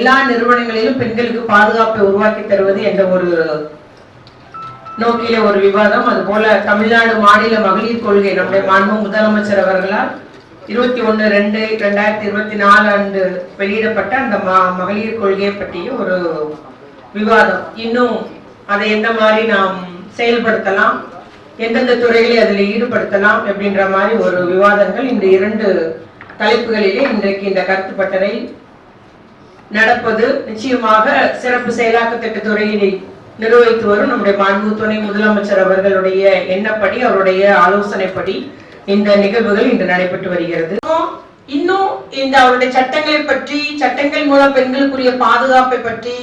எல்லா நிறுவனங்களிலும் பெண்களுக்கு பாதுகாப்பை உருவாக்கி தருவது என்ற ஒரு நோக்கில ஒரு விவாதம். அதுபோல தமிழ்நாடு மாநில மகளிர் கொள்கை நம்முடைய மாண்பு முதலமைச்சர் அவர்களால் இருபத்தி ஒன்று ரெண்டு ரெண்டாயிரத்தி இருபத்தி நாலு ஆண்டு வெளியிடப்பட்ட அந்த மகளிர் கொள்கையை பற்றிய ஒரு விவாதம். இன்னும் அதை எந்த மாதிரி நாம் செயல்படுத்தலாம் எந்தெந்த துறைகளை அதில் ஈடுபடுத்தலாம் அப்படின்ற மாதிரி ஒரு விவாதங்கள் இந்த இரண்டு தலைப்புகளிலே இன்றைக்கு இந்த கருத்து பட்டறை நடப்பது நிச்சயமாக சிறப்பு செயலாக்க திட்டத்துறையினை நிர்வகித்து வரும் நம்முடைய மாண்பு துணை முதலமைச்சர் அவர்களுடைய எண்ணப்படி அவருடைய ஆலோசனைப்படி இந்த நிகழ்வுகள் இன்று நடைபெற்று வருகிறது. இன்னும் இந்த அவருடைய சட்டங்களை பற்றி சட்டங்கள் மூலம் பெண்களுக்குரிய பாதுகாப்பை பற்றி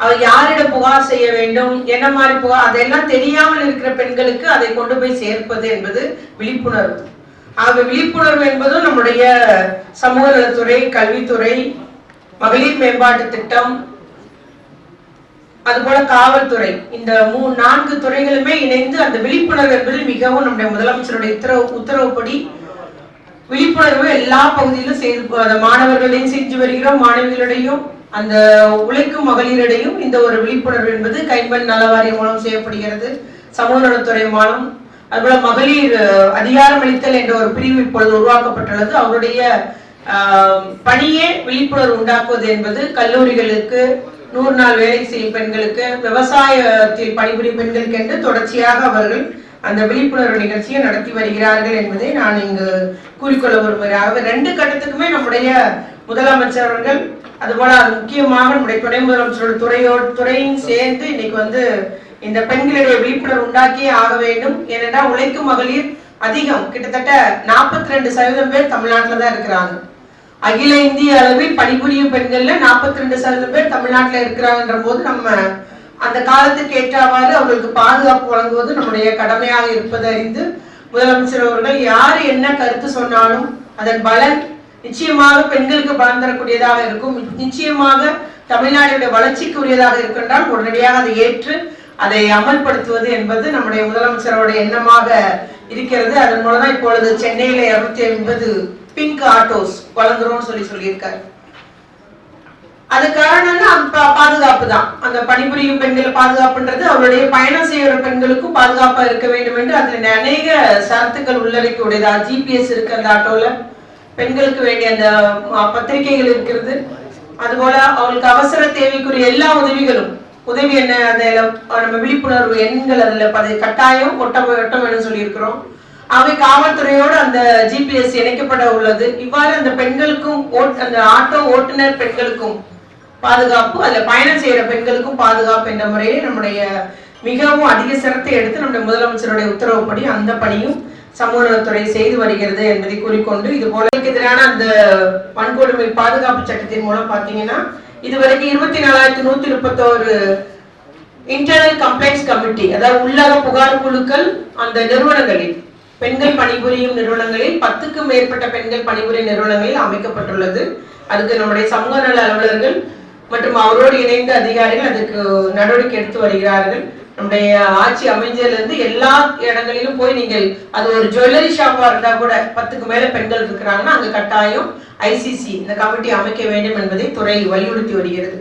அவர் யாரிடம் புகார் செய்ய வேண்டும் என்ன மாதிரி புகார் அதெல்லாம் தெரியாமல் இருக்கிற பெண்களுக்கு அதை கொண்டு போய் சேர்ப்பது என்பது விழிப்புணர்வு. ஆக விழிப்புணர்வு என்பதும் நம்முடைய சமூக நலத்துறை கல்வித்துறை மகளிர் மேம்பாட்டு திட்டம் அதுபோல காவல்துறை. இந்த மூணு நான்கு துறைகளுமே இணைந்து அந்த விழிப்புணர்வு என்பது மிகவும் நம்முடைய முதலமைச்சருடைய உத்தரவு உத்தரவுப்படி விழிப்புணர்வு எல்லா பகுதியிலும் செய்து அந்த மாணவர்களையும் செஞ்சு வருகிறோம் மாணவிகளிடையும் அந்த உழைக்கும் மகளிரிடையும் இந்த ஒரு விழிப்புணர்வு என்பது கைம்பெண் நலவாரியம் மூலம் செய்யப்படுகிறது சமூக நலத்துறை மூலம். அதுபோல மகளிர் அதிகாரமளித்தல் என்ற ஒரு பிரிவு இப்பொழுது உருவாக்கப்பட்டுள்ளது. அவருடைய பணியே விழிப்புணர்வு உண்டாக்குவது என்பது கல்லூரிகளுக்கு நூறு நாள் வேலை செய்யும் பெண்களுக்கு விவசாயத்தில் பணிபுரியும் பெண்களுக்கு என்று தொடர்ச்சியாக அவர்கள் அந்த விழிப்புணர்வு நிகழ்ச்சியை நடத்தி வருகிறார்கள் என்பதை நான் இங்கு கூறிக்கொள்ள விரும்புகிறேன். ரெண்டு கட்டத்துக்குமே நம்முடைய முதலமைச்சர் அவர்கள் அதுபோல அது முக்கியமாக நம்முடைய துணை முதலமைச்சரோட துறையோடு துறையும் சேர்ந்து இன்னைக்கு வந்து இந்த பெண்களுடைய விழிப்புணர்வு உண்டாக்கியே ஆக வேண்டும். ஏனென்றால் உழைக்கும் மகளிர் அதிகம். கிட்டத்தட்ட நாற்பத்தி ரெண்டு சதவீதம் பேர் தமிழ்நாட்டில் தான் இருக்கிறாங்க. அகில இந்திய அளவில் பணிபுரியும் பெண்கள்ல நாற்பத்தி ரெண்டு சதவீதம் பேர் தமிழ்நாட்டில் இருக்கிறாங்கன்ற போது நம்ம அந்த காலத்துக்கு ஏற்றவாறு அவர்களுக்கு பாதுகாப்பு வழங்குவது நம்முடைய கடமையாக இருப்பதை அறிந்து முதலமைச்சர் அவர்கள் யார் என்ன கருத்து சொன்னாலும் அதன் பலன் நிச்சயமாக பெண்களுக்கு பலன் தரக்கூடியதாக இருக்கும். நிச்சயமாக தமிழ்நாடுடைய வளர்ச்சிக்கு உரியதாக இருக்கின்றால் உடனடியாக அதை ஏற்று அதை அமல்படுத்துவது என்பது நம்முடைய முதலமைச்சரோட எண்ணமாக இருக்கிறது. அதன் மூலம் தான் இப்பொழுது சென்னையில இருநூத்தி ஐம்பது பிங்க் ஆட்டோஸ் வழங்குறோம்னு சொல்லி சொல்லியிருக்காரு. அது காரணம்னா அந்த பாதுகாப்பு தான் அந்த பணிபுரியும் பெண்கள் பாதுகாப்புன்றது அவருடைய பயணம் செய்கிற பெண்களுக்கும் பாதுகாப்பா இருக்க வேண்டும் என்று அதுல அநேக சரத்துக்கள் உள்ளடக்கி உடையதா? ஜிபிஎஸ் இருக்கு அந்த ஆட்டோல. பெண்களுக்கு வேண்டிய அந்த பத்திரிகைகள் இருக்கிறது. அதுபோல அவங்களுக்கு அவசர தேவைக்குரிய எல்லா உதவிகளும் உதவி என்ன அந்த நம்ம விழிப்புணர்வு எண்கள் அதுல கட்டாயம் ஒட்ட ஒட்ட வேணும்னு சொல்லியிருக்கிறோம். அவை காவல்துறையோடு அந்த ஜிபிஎஸ் இணைக்கப்பட உள்ளது. இவ்வாறு அந்த பெண்களுக்கும் ஓட் அந்த ஆட்டோ ஓட்டுநர் பெண்களுக்கும் பாதுகாப்பு அதுல பயணம் செய்யற பெண்களுக்கும் பாதுகாப்பு என்ற முறையில் நம்முடைய மிகவும் அதிக சிரத்தை எடுத்து நம்முடைய முதலமைச்சருடைய உத்தரவுப்படி அந்த பணியும் சமூக நலத்துறை செய்து வருகிறது என்பதை கூறிக்கொண்டு இது போல எதிரான அந்த வன்கொடுமை பாதுகாப்பு சட்டத்தின் மூலம் பாத்தீங்கன்னா இதுவரைக்கும் இருபத்தி நாலாயிரத்தி நூத்தி முப்பத்தோரு இன்டர்னல் கம்ப்ளைண்ட்ஸ் கமிட்டி அதாவது உள்ளக புகார் குழுக்கள் அந்த நிறுவனங்களில் பெண்கள் பணிபுரியும் நிறுவனங்களில் பத்துக்கும் மேற்பட்ட பெண்கள் பணிபுரியும் நிறுவனங்களில் அமைக்கப்பட்டுள்ளது. அதுக்கு நம்முடைய சமூக நல அலுவலர்கள் மற்றும் அவரோடு இணைந்த அதிகாரிகள் அதுக்கு நடவடிக்கை எடுத்து வருகிறார்கள். நம்முடைய ஆட்சி அமைஞ்சதிலிருந்து எல்லா இடங்களிலும் போய் நீங்கள் அது ஒரு ஜுவல்லரி ஷாப்பா இருந்தா கூட பத்துக்கு மேல பெண்கள் இருக்கிறாங்கன்னா அங்க கட்டாயம் ஐசிசி இந்த கமிட்டி அமைக்க வேண்டும் என்பதை துறை வலியுறுத்தி வருகிறது.